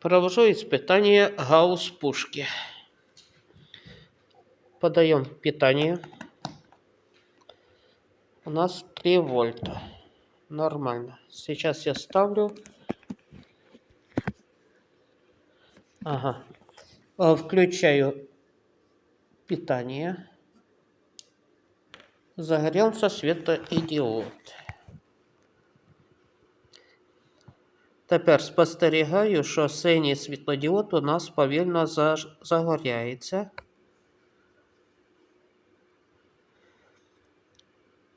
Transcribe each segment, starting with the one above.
Провожу испытание гаусс-пушки. Подаем питание. У нас 3 вольта. Нормально. Сейчас я ставлю. Ага. А, Включаю питание. Загорелся светодиод. Тепер спостерігаю, що синій світлодіод у нас повільно загоряється.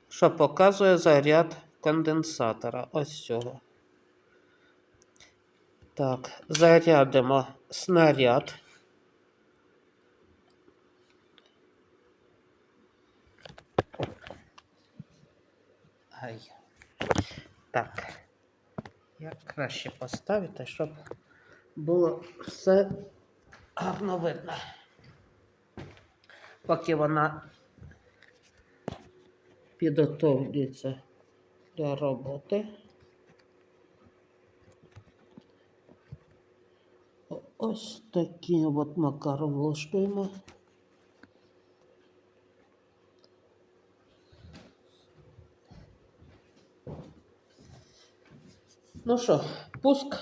Що показує заряд конденсатора. Ось цього. Так, зарядимо снаряд. Ай. Так. Як краще поставити, щоб було все гарно видно. Поки вона підготовлюється до роботи. Ось таким от макаром влаштуємо. Ну що, пуск.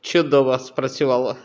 Чудово спрацювало.